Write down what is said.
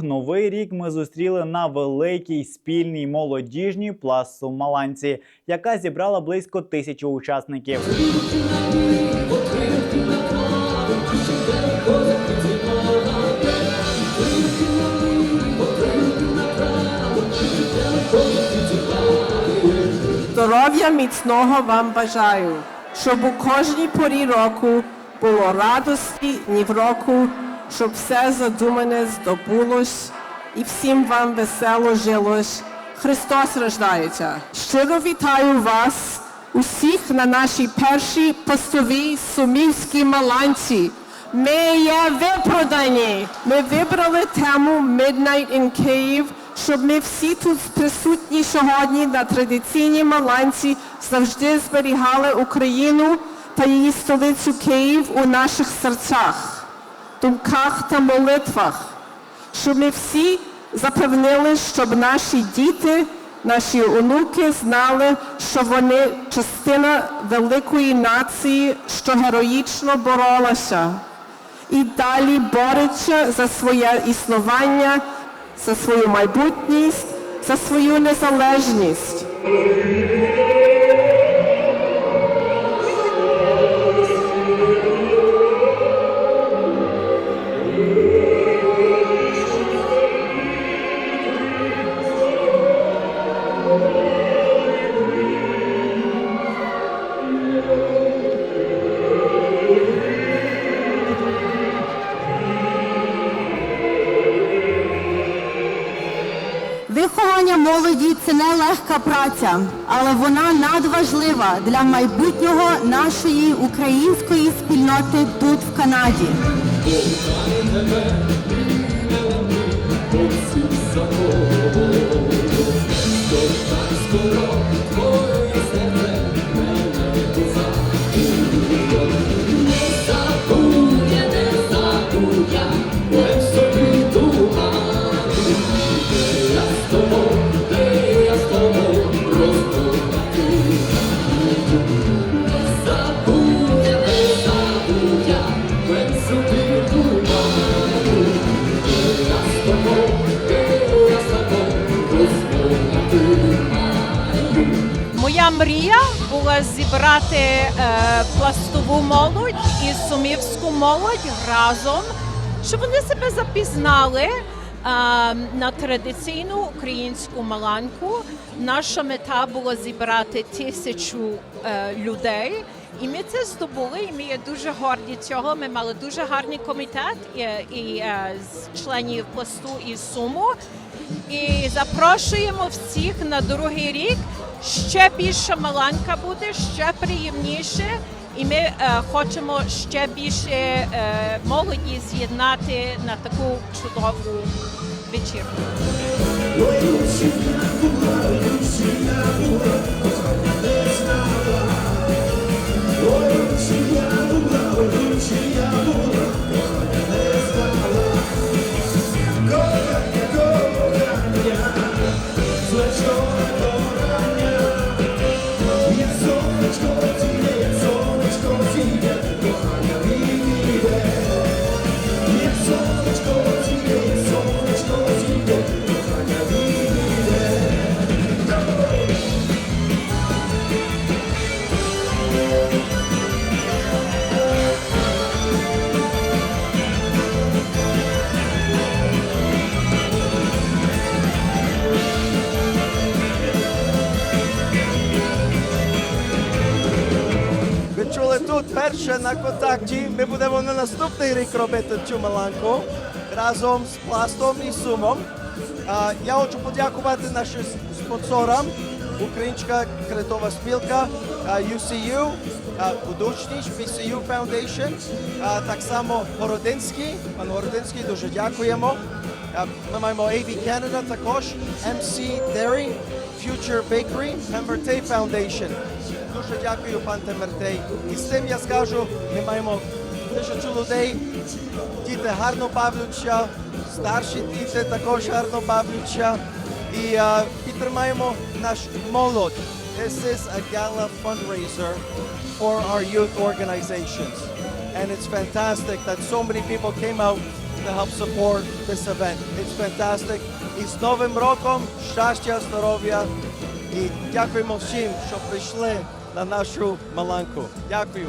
Новий рік ми зустріли на великій спільній молодіжній пласту Маланці, яка зібрала близько тисячі учасників. Здоров'я міцного вам бажаю, щоб у кожній порі року було радості ні в року, щоб все задумане здобулось і всім вам весело жилось. Христос рождається. Щиро вітаю вас усіх на нашій першій постовій сумівській маланці. Ми є випродані. Ми вибрали тему Midnight in Kyiv, щоб ми всі тут присутні сьогодні на традиційній маланці завжди зберігали Україну та її столицю Київ у наших серцях, думках та молитвах, щоб ми всі запевнили, щоб наші діти, наші онуки знали, що вони частина великої нації, що героїчно боролася і далі бореться за своє існування, за свою майбутність, за свою незалежність. Виховання молоді це не легка праця, але вона надважлива для майбутнього нашої української спільноти тут в Канаді. color Мрія була зібрати е, пластову молодь і сумівську молодь разом, щоб вони себе запізнали е, на традиційну українську маланку. Наша мета була зібрати тисячу е, людей. І ми це здобули, і ми є дуже горді цього. Ми мали дуже гарний комітет і, і е, з членів пласту і суму. І запрошуємо всіх на другий рік. Ще більше маланка буде, ще приємніше. І ми е, хочемо ще більше е, молоді з'єднати на таку чудову вечірку. Тут перше на контакті. Ми будемо на наступний рік робити цю маланку разом з пластом і сумом. Я хочу подякувати нашим спонсорам. Українська кредитова спілка, UCU, а, Удучніч, PCU Foundation, так само Городинський. Пан Городинський, дуже дякуємо. Ми маємо AV Canada також, MC Dairy, Future Bakery, Pembertay Foundation. Дуже дякую, пан Темертей. І з цим я скажу, ми маємо тисячу людей, діти гарно бавляться, старші діти також гарно бавляться. І е, підтримаємо наш молодь. This is a gala fundraiser for our youth organizations. And it's fantastic that so many people came out to help support this event. It's fantastic. І з Новим роком щастя, здоров'я і дякуємо всім, що прийшли на нашу маланку. Дякую.